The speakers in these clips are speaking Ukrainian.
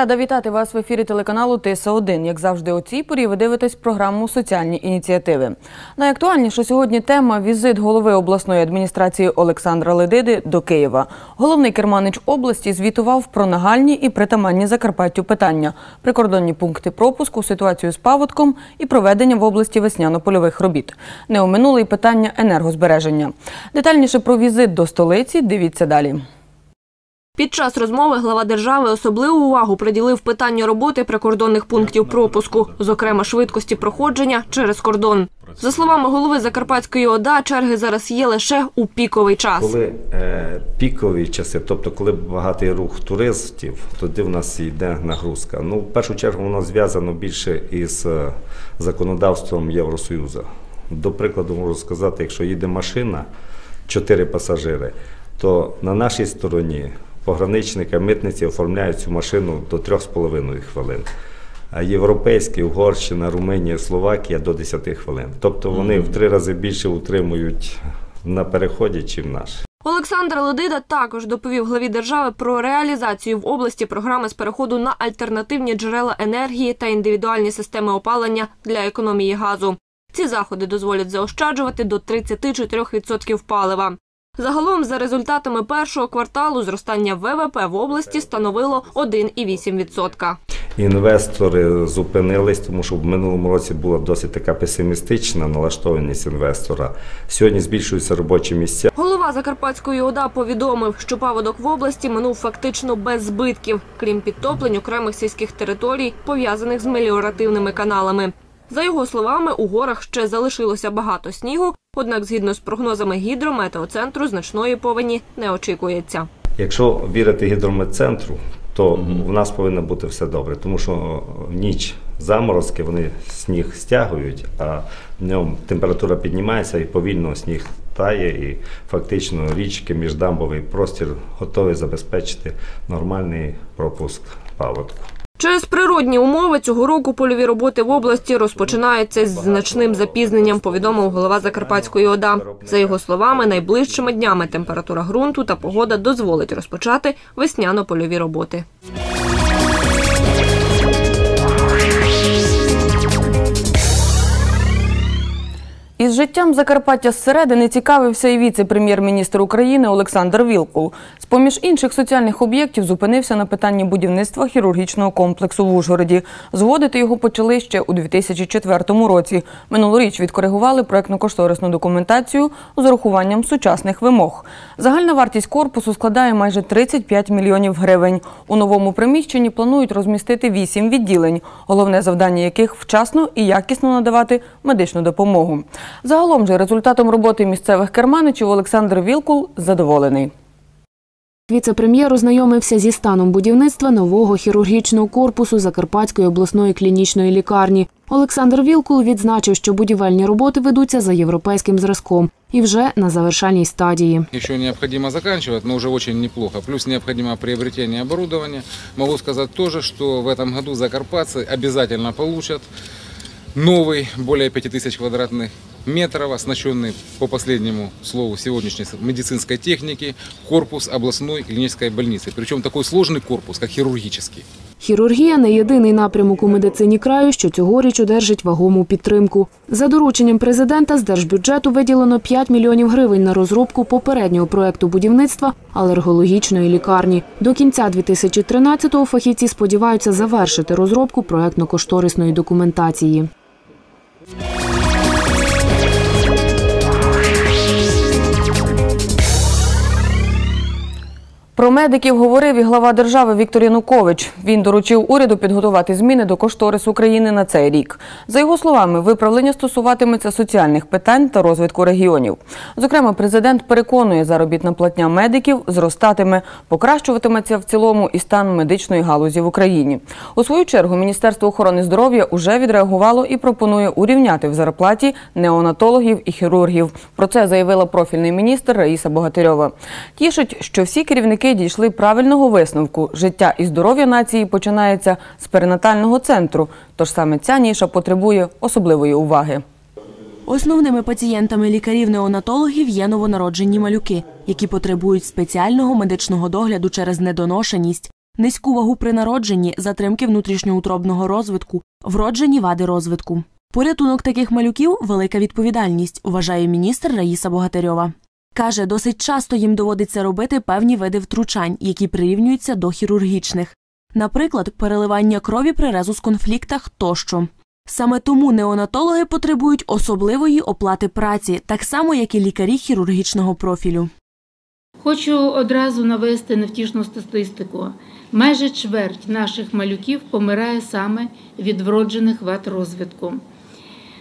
Рада вітати вас в ефірі телеканалу Тиса 1 Як завжди, у цій порі ви дивитесь програму Соціальні ініціативи. Найактуальніша сьогодні тема візит голови обласної адміністрації Олександра Ледиди до Києва. Головний керманич області звітував про нагальні і притаманні Закарпаттю питання, прикордонні пункти пропуску, ситуацію з паводком і проведення в області весняно-польових робіт. Не оминули й питання енергозбереження. Детальніше про візит до столиці дивіться далі. Під час розмови глава держави особливу увагу приділив питанню роботи прикордонних пунктів пропуску, зокрема швидкості проходження через кордон. За словами голови Закарпатської ОДА, черги зараз є лише у піковий час. Коли е, пікові часи, тобто коли багатий рух туристів, тоді в нас йде нагрузка. Ну, в першу чергу, воно зв'язано більше із е, законодавством Євросоюзу. До прикладу, можу сказати, якщо їде машина, чотири пасажири, то на нашій стороні пограничники, митниці оформляють цю машину до 3,5 хвилин. А європейські, Угорщина, Румунія, Словакія до 10 хвилин. Тобто вони в три рази більше утримують на переході, чим наш. Олександр Ледида також доповів главі держави про реалізацію в області програми з переходу на альтернативні джерела енергії та індивідуальні системи опалення для економії газу. Ці заходи дозволять заощаджувати до 34% палива. Загалом, за результатами першого кварталу, зростання ВВП в області становило 1,8%. Інвестори зупинились, тому що в минулому році була досить така песимістична налаштованість інвестора. Сьогодні збільшуються робочі місця. Голова Закарпатської ОДА повідомив, що паводок в області минув фактично без збитків, крім підтоплень окремих сільських територій, пов'язаних з меліоративними каналами. За його словами, у горах ще залишилося багато снігу, однак, згідно з прогнозами гідрометеоцентру, значної повені не очікується. Якщо вірити гідрометцентру, то в нас повинно бути все добре, тому що ніч заморозки вони сніг стягують, а днем температура піднімається і повільно сніг тає, і фактично річки, міждамбовий простір готові забезпечити нормальний пропуск паводку. Через природні умови цього року польові роботи в області розпочинаються з значним запізненням, повідомив голова Закарпатської ОДА. За його словами, найближчими днями температура ґрунту та погода дозволить розпочати весняно-польові роботи. Із життям Закарпаття зсередини цікавився і віце-прем'єр-міністр України Олександр Вілкул. З поміж інших соціальних об'єктів зупинився на питанні будівництва хірургічного комплексу в Ужгороді. Зводити його почали ще у 2004 році. Минулоріч відкоригували проектно-кошторисну документацію з урахуванням сучасних вимог. Загальна вартість корпусу складає майже 35 мільйонів гривень. У новому приміщенні планують розмістити 8 відділень, головне завдання яких вчасно і якісно надавати медичну допомогу. Загалом же результатом роботи місцевих керманичів Олександр Вілкул задоволений. Віце-прем'єр ознайомився зі станом будівництва нового хірургічного корпусу Закарпатської обласної клінічної лікарні. Олександр Вілкул відзначив, що будівельні роботи ведуться за європейським зразком і вже на завершальній стадії. Еще необходимо заканчивать, но уже очень неплохо. Плюс необходимо приобретение оборудования. Могу сказать тоже, что в этом году закарпатцы обязательно получат новый, более 5000 квадратных метров, оснащенный, по последнему слову сегодняшней медицинской техники, корпус областной клинической больницы. Причем такой сложный корпус, как хирургический. Хірургія не єдиний напрямок у медицині краю, що цьогоріч одержить вагому підтримку. За дорученням президента з держбюджету виділено 5 мільйонів гривень на розробку попереднього проекту будівництва алергологічної лікарні. До кінця 2013-го фахівці сподіваються завершити розробку проектно-кошторисної документації. Thank you. Про медиків говорив і глава держави Віктор Янукович. Він доручив уряду підготувати зміни до кошторису України на цей рік. За його словами, виправлення стосуватиметься соціальних питань та розвитку регіонів. Зокрема, президент переконує, заробітна платня медиків зростатиме, покращуватиметься в цілому і стан медичної галузі в Україні. У свою чергу Міністерство охорони здоров'я уже відреагувало і пропонує урівняти в зарплаті неонатологів і хірургів. Про це заявила профільний міністр Раїса Богатирьова. Тішить, що всі керівники дійшли правильного висновку. Життя і здоров'я нації починається з перинатального центру. Тож саме ця ніша потребує особливої уваги. Основними пацієнтами лікарів-неонатологів є новонароджені малюки, які потребують спеціального медичного догляду через недоношеність. низьку вагу при народженні, затримки внутрішньоутробного розвитку, вроджені вади розвитку. Порятунок таких малюків велика відповідальність, вважає міністр Раїса Богатирьова. Каже, досить часто їм доводиться робити певні види втручань, які прирівнюються до хірургічних, наприклад, переливання крові при резус-конфліктах тощо. Саме тому неонатологи потребують особливої оплати праці, так само як і лікарі хірургічного профілю. Хочу одразу навести невтішну статистику. Майже чверть наших малюків помирає саме від вроджених вад розвитку.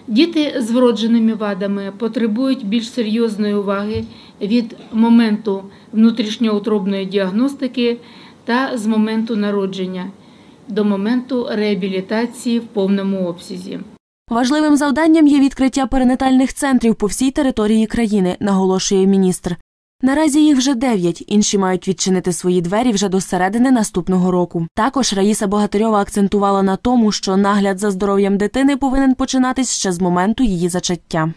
Діти з вродженими вадами потребують більш серйозної уваги від моменту внутрішньоутробної діагностики та з моменту народження до моменту реабілітації в повному обсязі. Важливим завданням є відкриття перинатальних центрів по всій території країни, наголошує міністр. Наразі їх вже дев'ять, інші мають відчинити свої двері вже до середини наступного року. Також Раїса Богатирьова акцентувала на тому, що нагляд за здоров'ям дитини повинен починатись ще з моменту її зачаття.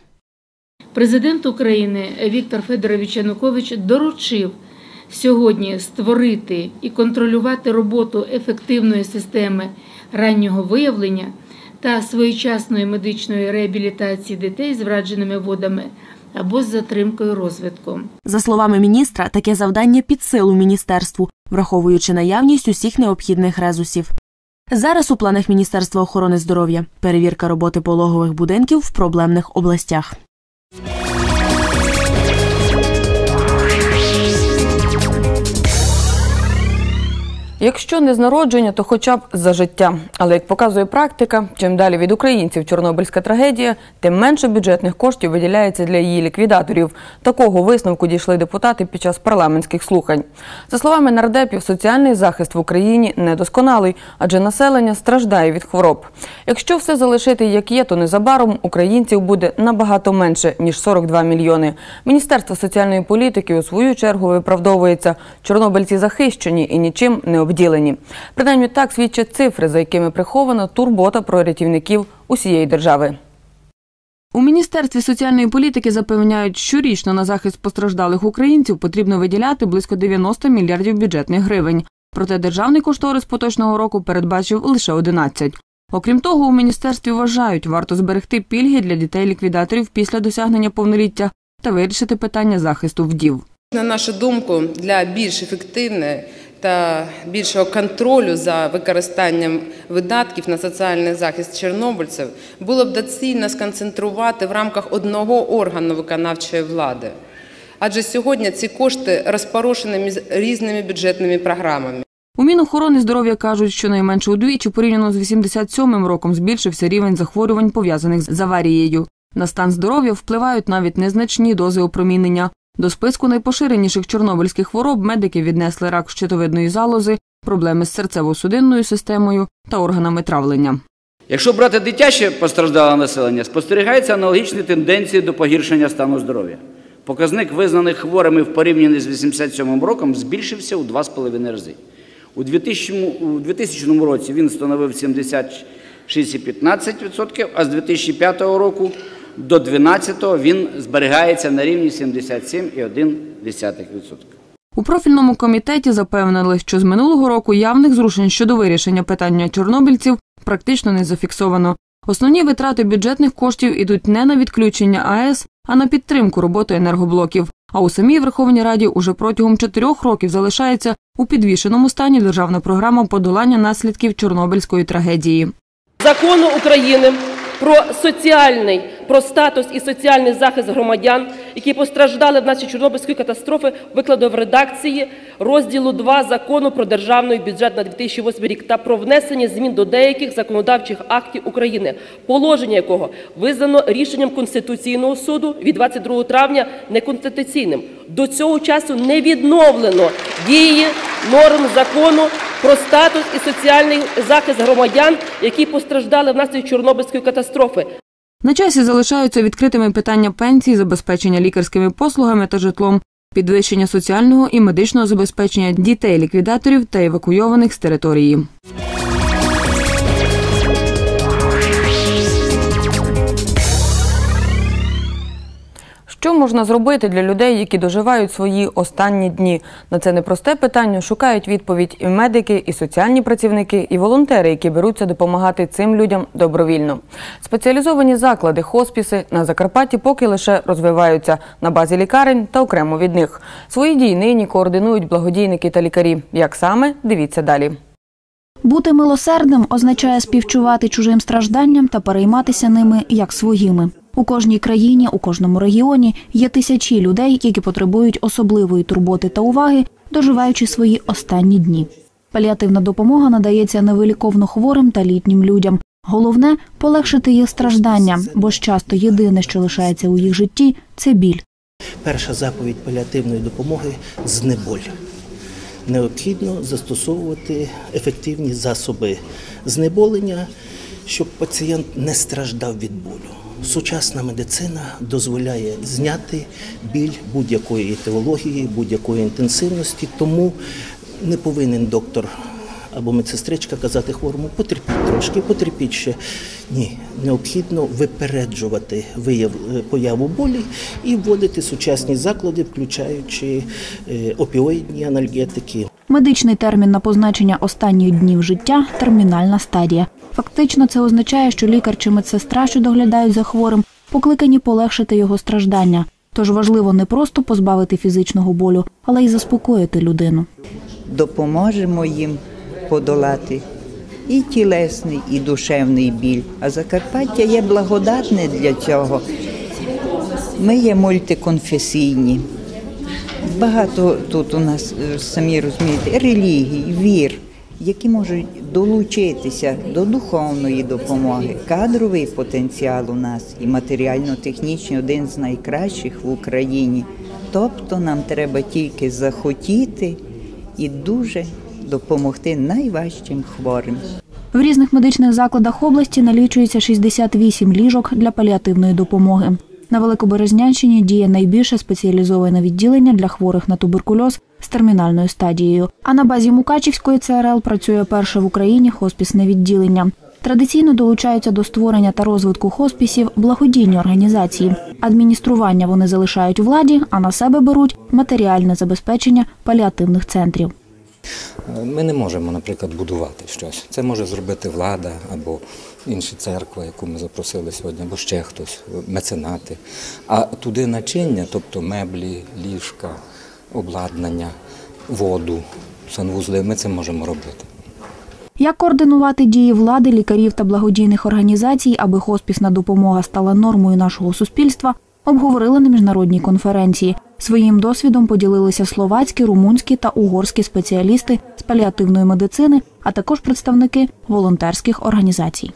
Президент України Віктор Федорович Янукович доручив сьогодні створити і контролювати роботу ефективної системи раннього виявлення та своєчасної медичної реабілітації дітей з врадженими водами або з затримкою розвитку. За словами міністра, таке завдання під силу міністерству, враховуючи наявність усіх необхідних резусів. Зараз у планах Міністерства охорони здоров'я перевірка роботи пологових будинків в проблемних областях. Якщо не з народження, то хоча б за життя. Але як показує практика, чим далі від українців Чорнобильська трагедія, тим менше бюджетних коштів виділяється для її ліквідаторів. Такого висновку дійшли депутати під час парламентських слухань. За словами нардепів, соціальний захист в Україні недосконалий, адже населення страждає від хвороб. Якщо все залишити як є, то незабаром українців буде набагато менше ніж 42 мільйони. Міністерство соціальної політики у свою чергу виправдовується. Чорнобильці захищені і нічим не обділені. Принаймні так свідчать цифри, за якими прихована турбота про рятівників усієї держави. У Міністерстві соціальної політики запевняють, щорічно на захист постраждалих українців потрібно виділяти близько 90 мільярдів бюджетних гривень. Проте державний кошторис поточного року передбачив лише 11. Окрім того, у міністерстві вважають, варто зберегти пільги для дітей-ліквідаторів після досягнення повноліття та вирішити питання захисту вдів. На нашу думку, для більш ефективної та більшого контролю за використанням видатків на соціальний захист чорнобильців було б доцільно сконцентрувати в рамках одного органу виконавчої влади. Адже сьогодні ці кошти розпорошені між різними бюджетними програмами. У Мінохорони здоров'я кажуть, що найменше удвічі порівняно з 87-м роком збільшився рівень захворювань, пов'язаних з аварією. На стан здоров'я впливають навіть незначні дози опромінення. До списку найпоширеніших чорнобильських хвороб медики віднесли рак щитовидної залози, проблеми з серцево-судинною системою та органами травлення. Якщо брати дитяче постраждале населення, спостерігаються аналогічні тенденції до погіршення стану здоров'я. Показник визнаних хворими в порівнянні з 87 роком збільшився у 2,5 рази. У 2000, у 2000 році він становив 76,15%, а з 2005 року до 2012 він зберігається на рівні 77,1%. У профільному комітеті запевнили, що з минулого року явних зрушень щодо вирішення питання чорнобильців практично не зафіксовано. Основні витрати бюджетних коштів ідуть не на відключення АЕС, а на підтримку роботи енергоблоків. А у самій Верховній Раді уже протягом чотирьох років залишається у підвішеному стані державна програма подолання наслідків Чорнобильської трагедії. Закону України про соціальний, про статус і соціальний захист громадян, які постраждали внаслідок Чорнобильської катастрофи, викладено в редакції розділу 2 закону про державний бюджет на 2008 рік та про внесення змін до деяких законодавчих актів України, положення якого визнано рішенням Конституційного суду від 22 травня неконституційним. До цього часу не відновлено дії норм закону про статус і соціальний захист громадян, які постраждали внаслідок Чорнобильської катастрофи. На часі залишаються відкритими питання пенсій, забезпечення лікарськими послугами та житлом, підвищення соціального і медичного забезпечення дітей-ліквідаторів та евакуйованих з території. Що можна зробити для людей, які доживають свої останні дні? На це непросте питання шукають відповідь і медики, і соціальні працівники, і волонтери, які беруться допомагати цим людям добровільно. Спеціалізовані заклади, хоспіси на Закарпатті поки лише розвиваються на базі лікарень та окремо від них. Свої дії нині координують благодійники та лікарі. Як саме дивіться далі. Бути милосердним означає співчувати чужим стражданням та перейматися ними як своїми. У кожній країні, у кожному регіоні є тисячі людей, які потребують особливої турботи та уваги, доживаючи свої останні дні. Паліативна допомога надається невиліковно хворим та літнім людям. Головне полегшити їх страждання, бо ж часто єдине, що лишається у їх житті, це біль. Перша заповідь паліативної допомоги знеболь. Необхідно застосовувати ефективні засоби знеболення, щоб пацієнт не страждав від болю. Сучасна медицина дозволяє зняти біль будь-якої етіології, будь-якої інтенсивності, тому не повинен доктор або медсестричка казати хворому, потерпіть трошки, потерпіть ще. Ні, необхідно випереджувати вияв появу болі і вводити сучасні заклади, включаючи е, опіоїдні анальгетики. Медичний термін на позначення останніх днів життя термінальна стадія. Фактично, це означає, що лікар чи медсестра, що доглядають за хворим, покликані полегшити його страждання. Тож важливо не просто позбавити фізичного болю, але й заспокоїти людину. допоможемо їм подолати і тілесний, і душевний біль. А Закарпаття є благодатне для цього. Ми є мультиконфесійні. Багато тут у нас, е, самі розумієте, релігій, вір, які можуть долучитися до духовної допомоги. Кадровий потенціал у нас і матеріально-технічний один з найкращих в Україні. Тобто нам треба тільки захотіти і дуже допомогти найважчим хворим. В різних медичних закладах області налічується 68 ліжок для паліативної допомоги. На Великоберезнянщині діє найбільше спеціалізоване відділення для хворих на туберкульоз з термінальною стадією. А на базі Мукачівської ЦРЛ працює перше в Україні хоспісне відділення. Традиційно долучаються до створення та розвитку хоспісів благодійні організації. Адміністрування вони залишають владі, а на себе беруть матеріальне забезпечення паліативних центрів. Ми не можемо, наприклад, будувати щось. Це може зробити влада або інша церква, яку ми запросили сьогодні, або ще хтось, меценати. А туди начиння, тобто меблі, ліжка, обладнання, воду, санвузли, ми це можемо робити. Як координувати дії влади, лікарів та благодійних організацій, аби хоспісна допомога стала нормою нашого суспільства, обговорили на міжнародній конференції. Своїм досвідом поділилися словацькі, румунські та угорські спеціалісти з паліативної медицини, а також представники волонтерських організацій.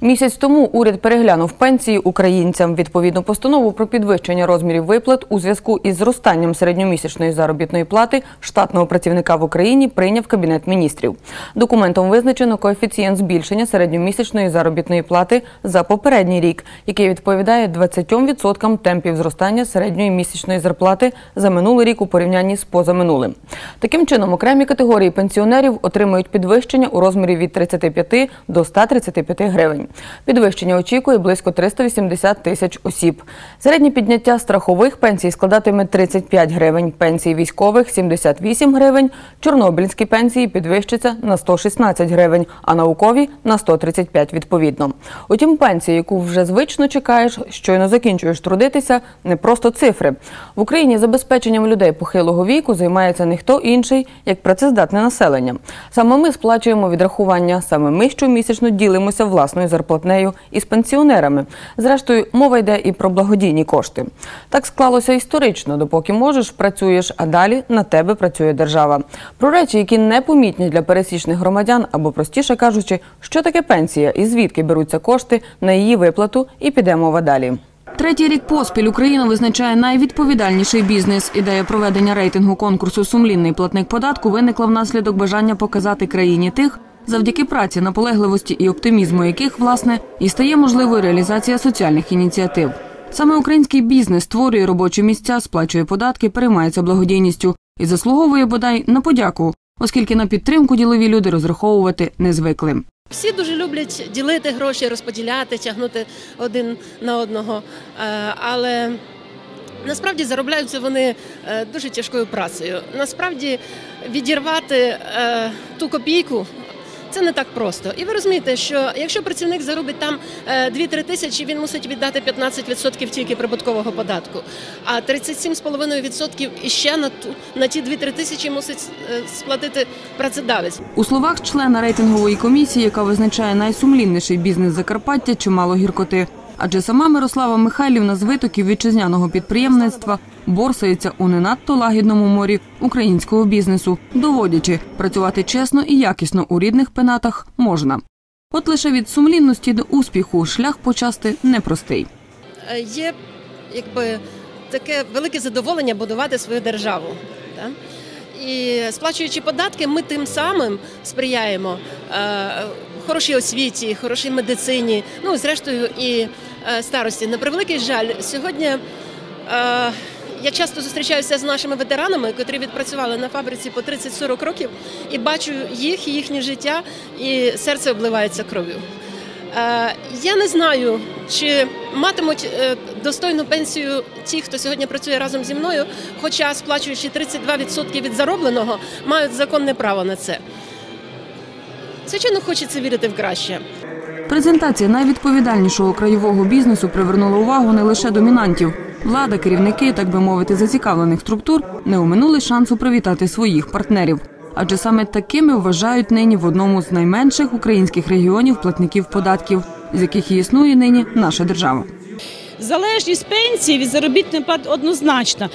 Місяць тому уряд переглянув пенсії українцям. Відповідну постанову про підвищення розмірів виплат у зв'язку із зростанням середньомісячної заробітної плати штатного працівника в Україні прийняв Кабінет міністрів. Документом визначено коефіцієнт збільшення середньомісячної заробітної плати за попередній рік, який відповідає 20% темпів зростання середньої місячної зарплати за минулий рік у порівнянні з позаминулим. Таким чином, окремі категорії пенсіонерів отримують підвищення у розмірі від 35 до 135 гривень. Підвищення очікує близько 380 тисяч осіб. Середнє підняття страхових пенсій складатиме 35 гривень, пенсії військових – 78 гривень, чорнобильські пенсії підвищаться на 116 гривень, а наукові – на 135 відповідно. Утім, пенсія, яку вже звично чекаєш, щойно закінчуєш трудитися, не просто цифри. В Україні забезпеченням людей похилого віку займається не хто інший, як працездатне населення. Саме ми сплачуємо відрахування, саме ми щомісячно ділимося власною зарплатнею із пенсіонерами. Зрештою, мова йде і про благодійні кошти. Так склалося історично, допоки можеш, працюєш, а далі на тебе працює держава. Про речі, які непомітні для пересічних громадян, або простіше кажучи, що таке пенсія і звідки беруться кошти на її виплату, і піде мова далі. Третій рік поспіль Україна визначає найвідповідальніший бізнес. Ідея проведення рейтингу конкурсу Сумлінний платник податку виникла внаслідок бажання показати країні тих, завдяки праці, наполегливості і оптимізму яких, власне, і стає можливою реалізація соціальних ініціатив. Саме український бізнес створює робочі місця, сплачує податки, переймається благодійністю і заслуговує бодай на подяку оскільки на підтримку ділові люди розраховувати не звикли. Всі дуже люблять ділити гроші, розподіляти, тягнути один на одного. Е, Але насправді заробляються вони е, дуже тяжкою працею. Насправді відірвати е, ту копійку. Це не так просто. І ви розумієте, що якщо працівник заробить там е, 2-3 тисячі, він мусить віддати 15% тільки прибуткового податку, а 37,5% іще на ту на ті 2-3 тисячі мусить е, сплатити працедавець. У словах члена рейтингової комісії, яка визначає найсумлінніший бізнес Закарпаття, чимало гіркоти. Адже сама Мирослава Михайлівна з витоків вітчизняного підприємництва борсається у не надто лагідному морі українського бізнесу, доводячи, працювати чесно і якісно у рідних пенатах можна. От лише від сумлінності до успіху шлях почасти непростий. Е, є якби таке велике задоволення будувати свою державу. Так? І сплачуючи податки, ми тим самим сприяємо е, хорошій освіті, хорошій медицині, ну зрештою і е, старості. На превеликий жаль, сьогодні е, я часто зустрічаюся з нашими ветеранами, котрі відпрацювали на фабриці по 30-40 років, і бачу їх, і їхнє життя, і серце обливається кров'ю. Е, Я не знаю, чи матимуть достойну пенсію ті, хто сьогодні працює разом зі мною, хоча сплачуючи 32% від заробленого, мають законне право на це. Звичайно, хочеться вірити в краще. Презентація найвідповідальнішого краєвого бізнесу привернула увагу не лише домінантів. Влада, керівники, так би мовити, зацікавлених структур не оминули шансу привітати своїх партнерів. Адже саме такими вважають нині в одному з найменших українських регіонів платників податків, з яких і існує нині наша держава. Залежність пенсії від заробітної плати однозначна.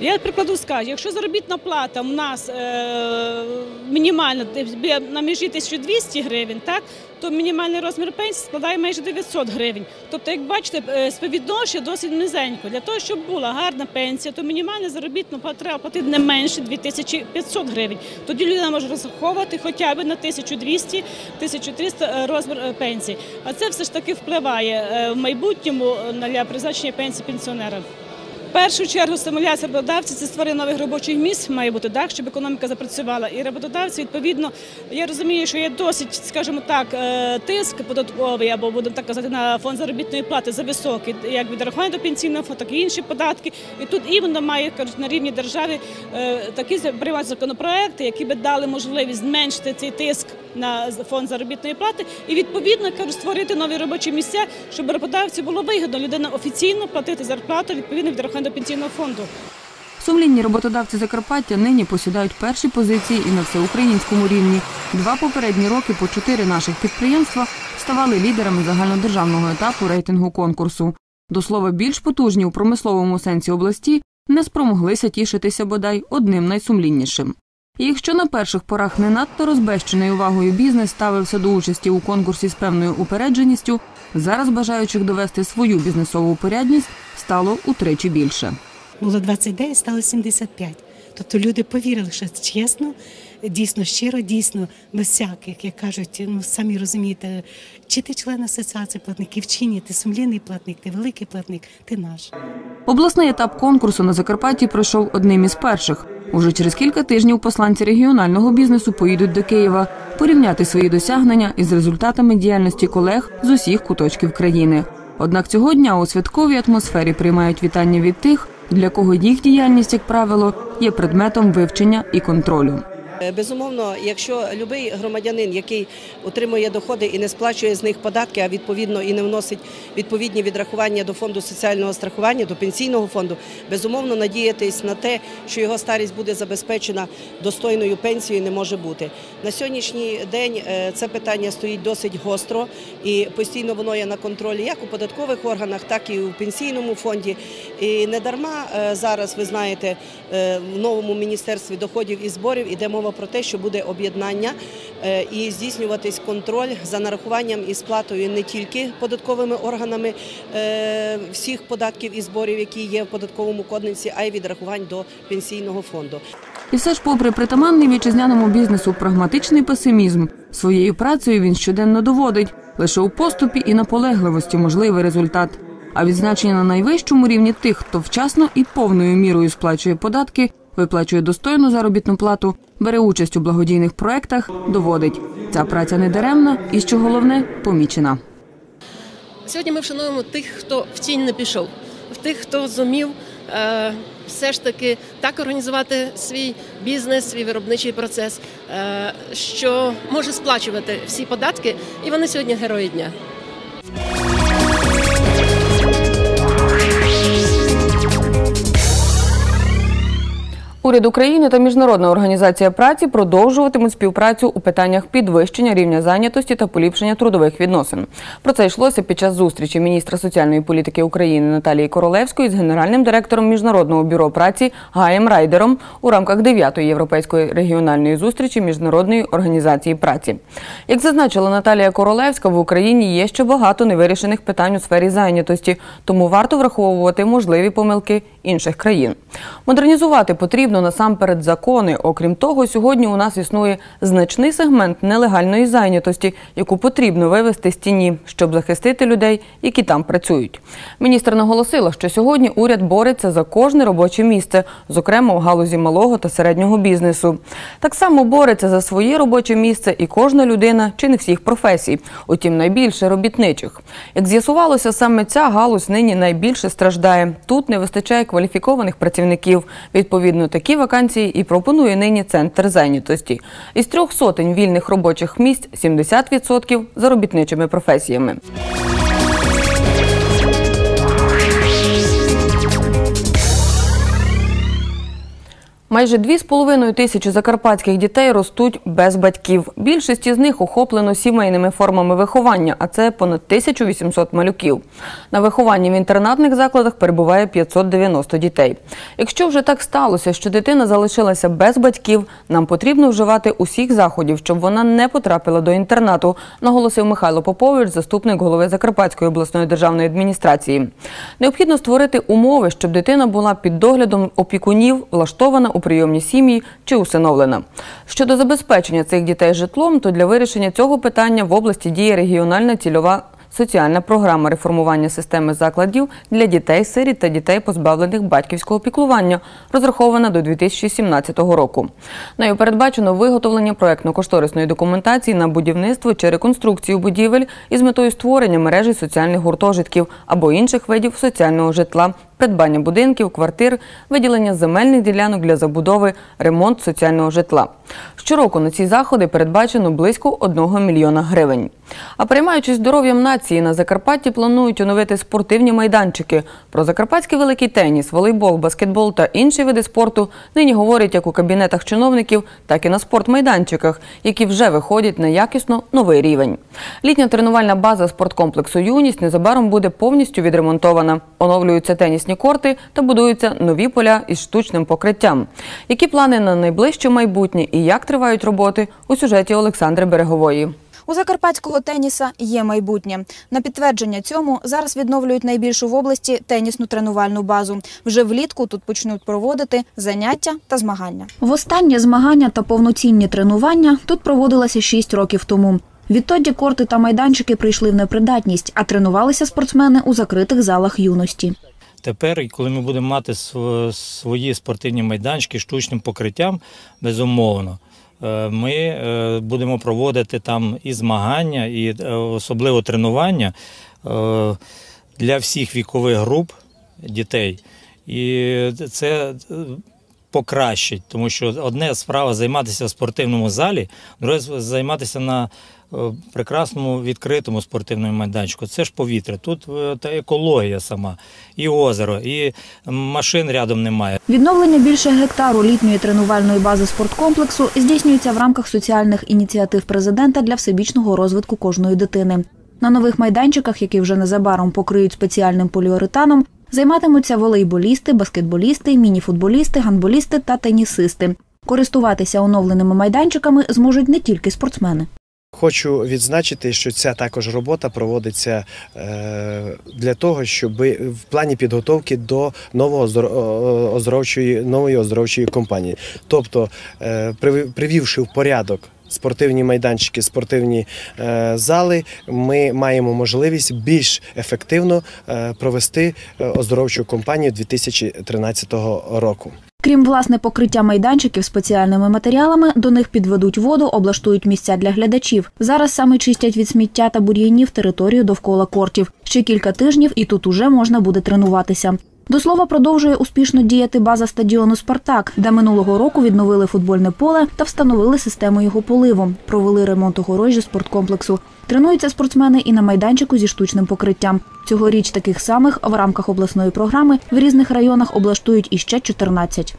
Я прикладу скажу, якщо заробітна плата у нас е, мінімальна на межі 1200 гривень, так, то мінімальний розмір пенсії складає майже 900 гривень. Тобто, як бачите, е, співвідношення досить низенько. Для того, щоб була гарна пенсія, то мінімальну заробітну плату треба платити не менше 2500 гривень. Тоді людина може розраховувати хоча б на 1200-1300 розмір е, пенсії. А це все ж таки впливає в майбутньому для призначення пенсії пенсіонера. В першу чергу стимуляція роботодавців це створення нових робочих місць має бути так, щоб економіка запрацювала. І роботодавці, відповідно, я розумію, що є досить, скажімо так, е, тиск податковий або будемо так казати на фонд заробітної плати за високий, як відрахування до пенсійного фонду, так і інші податки. І тут іменно має кажуть, на рівні держави е, такі приймати законопроекти, які би дали можливість зменшити цей тиск на фонд заробітної плати і відповідно створити нові робочі місця, щоб роботодавцю було вигідно людина офіційно платити зарплату відповідно відрахування до пенсійного фонду. Сумлінні роботодавці Закарпаття нині посідають перші позиції і на всеукраїнському рівні. Два попередні роки по чотири наших підприємства ставали лідерами загальнодержавного етапу рейтингу конкурсу. До слова, більш потужні у промисловому сенсі області не спромоглися тішитися бодай одним найсумліннішим. І якщо на перших порах не надто розбещений увагою бізнес ставився до участі у конкурсі з певною упередженістю, зараз бажаючих довести свою бізнесову порядність стало утричі більше. Було 29, стало 75. Тобто люди повірили, що це чесно, дійсно щиро, дійсно без всяких, як кажуть, ну самі розумієте, чи ти член асоціації платників, чи ні, ти сумлінний платник, ти великий платник, ти наш. Обласний етап конкурсу на Закарпатті пройшов одним із перших. Уже через кілька тижнів посланці регіонального бізнесу поїдуть до Києва порівняти свої досягнення із результатами діяльності колег з усіх куточків країни. Однак цього дня у святковій атмосфері приймають вітання від тих, для кого їх діяльність, як правило, є предметом вивчення і контролю. Е, Безумовно, якщо будь-який громадянин, який отримує доходи і не сплачує з них податки, а відповідно і не вносить відповідні відрахування до фонду соціального страхування, до пенсійного фонду, безумовно надіятись на те, що його старість буде забезпечена достойною пенсією, не може бути. На сьогоднішній день е, це питання стоїть досить гостро і постійно воно є на контролі як у податкових органах, так і у пенсійному фонді. І не дарма е, зараз ви знаєте в новому міністерстві доходів і зборів іде мова про те, що буде об'єднання е, і здійснюватись контроль за нарахуванням і сплатою не тільки податковими органами е, всіх податків і зборів, які є в податковому кодексі, а й відрахувань до пенсійного фонду. І все ж, попри притаманний вітчизняному бізнесу прагматичний песимізм, своєю працею він щоденно доводить лише у поступі і наполегливості можливий результат. А відзначення на найвищому рівні тих, хто вчасно і повною мірою сплачує податки, виплачує достойну заробітну плату, бере участь у благодійних проєктах, доводить. Ця праця не даремна і, що головне, помічена. Сьогодні ми вшануємо тих, хто в тінь не пішов, тих, хто зумів е, все ж таки так організувати свій бізнес, свій виробничий процес, е, що може сплачувати всі податки, і вони сьогодні герої дня. Уряд України та Міжнародна організація праці продовжуватимуть співпрацю у питаннях підвищення рівня зайнятості та поліпшення трудових відносин. Про це йшлося під час зустрічі міністра соціальної політики України Наталії Королевської з генеральним директором Міжнародного бюро праці Гаєм Райдером у рамках 9-ї європейської регіональної зустрічі Міжнародної організації праці. Як зазначила Наталія Королевська, в Україні є ще багато невирішених питань у сфері зайнятості, тому варто враховувати можливі помилки інших країн. Модернізувати потрібно насамперед закони. Окрім того, сьогодні у нас існує значний сегмент нелегальної зайнятості, яку потрібно вивести з тіні, щоб захистити людей, які там працюють. Міністр наголосила, що сьогодні уряд бореться за кожне робоче місце, зокрема у галузі малого та середнього бізнесу. Так само бореться за своє робоче місце і кожна людина чи не всіх професій, утім найбільше робітничих. Як з'ясувалося, саме ця галузь нині найбільше страждає. Тут не вистачає кваліфікованих працівників. Відповідно, такі вакансії і пропонує нині центр зайнятості. Із трьох сотень вільних робочих місць 70% заробітничими професіями. Майже 2,5 тисячі закарпатських дітей ростуть без батьків. Більшість із них охоплено сімейними формами виховання, а це понад 1800 малюків. На вихованні в інтернатних закладах перебуває 590 дітей. Якщо вже так сталося, що дитина залишилася без батьків, нам потрібно вживати усіх заходів, щоб вона не потрапила до інтернату, наголосив Михайло Попович, заступник голови Закарпатської обласної державної адміністрації. Необхідно створити умови, щоб дитина була під доглядом опікунів, влаштована у прийомні сім'ї чи усиновлена. Щодо забезпечення цих дітей житлом, то для вирішення цього питання в області діє регіональна цільова соціальна програма реформування системи закладів для дітей, сиріт та дітей, позбавлених батьківського піклування, розрахована до 2017 року. Нею передбачено виготовлення проектно-кошторисної документації на будівництво чи реконструкцію будівель із метою створення мережі соціальних гуртожитків або інших видів соціального житла придбання будинків, квартир, виділення земельних ділянок для забудови, ремонт соціального житла. Щороку на ці заходи передбачено близько 1 мільйона гривень. А переймаючись здоров'ям нації, на Закарпатті планують оновити спортивні майданчики. Про закарпатський великий теніс, волейбол, баскетбол та інші види спорту нині говорять як у кабінетах чиновників, так і на спортмайданчиках, які вже виходять на якісно новий рівень. Літня тренувальна база спорткомплексу Юність незабаром буде повністю відремонтована. Оновлюються тенісні корти та будуються нові поля із штучним покриттям. Які плани на найближче майбутнє і як тривають роботи у сюжеті Олександри Берегової. У закарпатського теніса є майбутнє. На підтвердження цьому зараз відновлюють найбільшу в області тенісну тренувальну базу. Вже влітку тут почнуть проводити заняття та змагання. Востаннє змагання та повноцінні тренування тут проводилося 6 років тому. Відтоді корти та майданчики прийшли в непридатність, а тренувалися спортсмени у закритих залах юності. Тепер, коли ми будемо мати свої спортивні майданчики штучним покриттям, безумовно, е, ми е, будемо проводити там і змагання, і е, особливо тренування для всіх вікових груп дітей. І це покращить, тому що одне справа займатися в спортивному залі, друге займатися на прекрасному відкритому спортивному майданчику. Це ж повітря. Тут е, та екологія сама, і озеро, і машин рядом немає. Відновлення більше гектару літньої тренувальної бази спорткомплексу здійснюється в рамках соціальних ініціатив президента для всебічного розвитку кожної дитини. На нових майданчиках, які вже незабаром покриють спеціальним поліуретаном, займатимуться волейболісти, баскетболісти, мініфутболісти, гандболісти та тенісисти. Користуватися оновленими майданчиками зможуть не тільки спортсмени. Хочу відзначити, що ця також робота проводиться е, для того, щоб в плані підготовки до нового оздор- оздоровчої нової оздоровчої компанії. Тобто, е, привівши в порядок. Спортивні майданчики, спортивні е, зали, ми маємо можливість більш ефективно провести оздоровчу кампанію 2013 року. Крім власне покриття майданчиків спеціальними матеріалами, до них підведуть воду, облаштують місця для глядачів. Зараз саме чистять від сміття та бур'янів територію довкола кортів. Ще кілька тижнів, і тут уже можна буде тренуватися. До слова, продовжує успішно діяти база стадіону Спартак, де минулого року відновили футбольне поле та встановили систему його поливу. Провели ремонт огорожі спорткомплексу. Тренуються спортсмени і на майданчику зі штучним покриттям. Цьогоріч таких самих в рамках обласної програми в різних районах облаштують іще 14.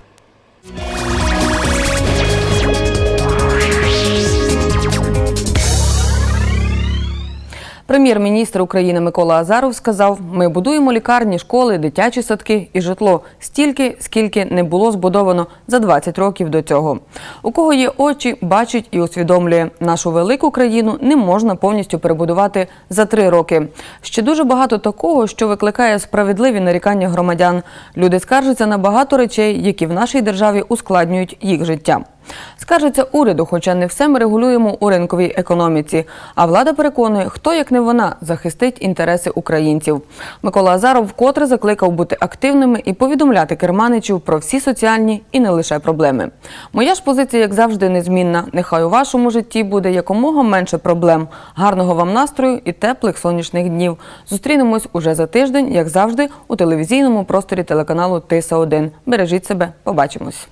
Прем'єр-міністр України Микола Азаров сказав: ми будуємо лікарні, школи, дитячі садки і житло стільки, скільки не було збудовано за 20 років до цього. У кого є очі, бачить і усвідомлює, нашу велику країну не можна повністю перебудувати за три роки. Ще дуже багато такого, що викликає справедливі нарікання громадян. Люди скаржаться на багато речей, які в нашій державі ускладнюють їх життя. Скаржиться уряду, хоча не все ми регулюємо у ринковій економіці. А влада переконує, хто як не вона захистить інтереси українців. Микола Азаров вкотре закликав бути активними і повідомляти керманичів про всі соціальні і не лише проблеми. Моя ж позиція, як завжди, незмінна. Нехай у вашому житті буде якомога менше проблем. Гарного вам настрою і теплих сонячних днів. Зустрінемось уже за тиждень, як завжди, у телевізійному просторі телеканалу Тиса 1 Бережіть себе, побачимось.